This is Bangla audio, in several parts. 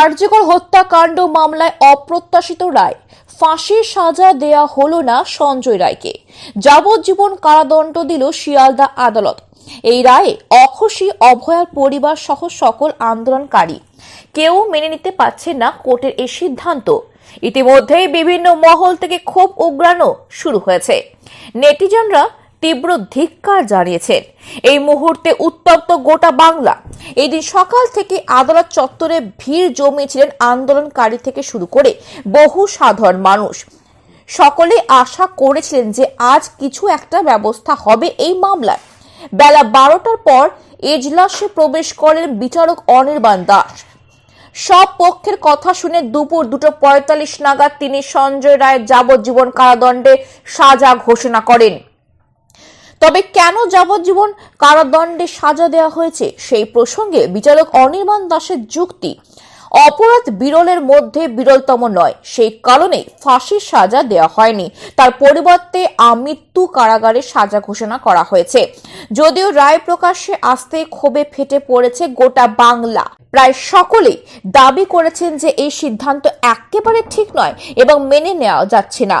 আরজিকর হত্যাকাণ্ড মামলায় অপ্রত্যাশিত রায়। ফাঁসির সাজা দেয়া হলো না সঞ্জয় রায়কে। যাবজ্জীবন কারাদণ্ড দিল শিয়ালদা আদালত। এই রায়ে অখুশি, অভয়ার পরিবার সহ সকল আন্দোলনকারী। কেউ মেনে নিতে পারছে না কোর্টের এই সিদ্ধান্ত। ইতিমধ্যেই বিভিন্ন মহল থেকে ক্ষোভ উগ্রানো শুরু হয়েছে। নেটিজনরা তীব্র ধিক্কার জানিয়েছেন এই মুহূর্তে উত্তপ্ত গোটা বাংলা। এদিন সকাল থেকে আদালত চত্বরে ভিড় জমিয়েছিলেন আন্দোলনকারী থেকে শুরু করে বহু সাধারণ মানুষ। সকলে আশা করেছিলেন যে আজ কিছু একটা ব্যবস্থা হবে এই মামলায়। বেলা বারোটার পর এজলাসে প্রবেশ করেন বিচারক অনির্বাণ দাস। সব পক্ষের কথা শুনে দুপুর দুটো পঁয়তাল্লিশ নাগাদ তিনি সঞ্জয় রায়ের যাবজ্জীবন কারাদণ্ডে সাজা ঘোষণা করেন। তবে কেন যাবজ্জীবন কারাদণ্ডে সাজা দেওয়া হয়েছে সেই প্রসঙ্গে বিচারক অনির্বাণ দাসের যুক্তি। অপরাধ বিরলের মধ্যে বিরলতম নয়, সেই কারণে ফাঁসির সাজা দেওয়া হয়নি। তার পরিবর্তে আমৃত্যু কারাগারে সাজা ঘোষণা করা হয়েছে। যদিও রায় প্রকাশ্যে আসতে ক্ষোভে ফেটে পড়েছে গোটা বাংলা। প্রায় সকলেই দাবি করেছেন যে এই সিদ্ধান্ত একেবারে ঠিক নয় এবং মেনে নেওয়া যাচ্ছে না।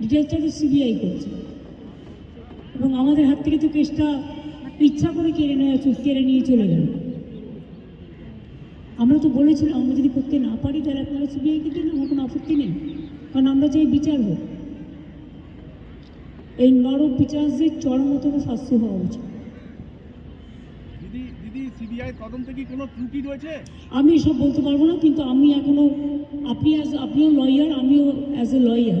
ডিটেলসটা তো সিবিআই করেছে। এবং আমাদের হাত থেকে তো কেসটা ইচ্ছা করে কেড়ে নেওয়া কেড়ে নিয়ে চলে গেল। আমরা তো বলেছিলাম আমরা যদি করতে না পারি তাহলে আপনারা সিবিআইকে দিন আমার কোনো আপত্তি নেই। কারণ আমরা চাই বিচার হোক এই নরক বিচারদের চরমতম শাস্তি হওয়া উচিত। দিদি দিদি সিবিআই তদন্তে কি কোনো ত্রুটি রয়েছে? আমি সব বলতে পারব না কিন্তু আমি এখনও আপনি অ্যাজ আপনিও লয়ার আমিও অ্যাজ এ লয়ার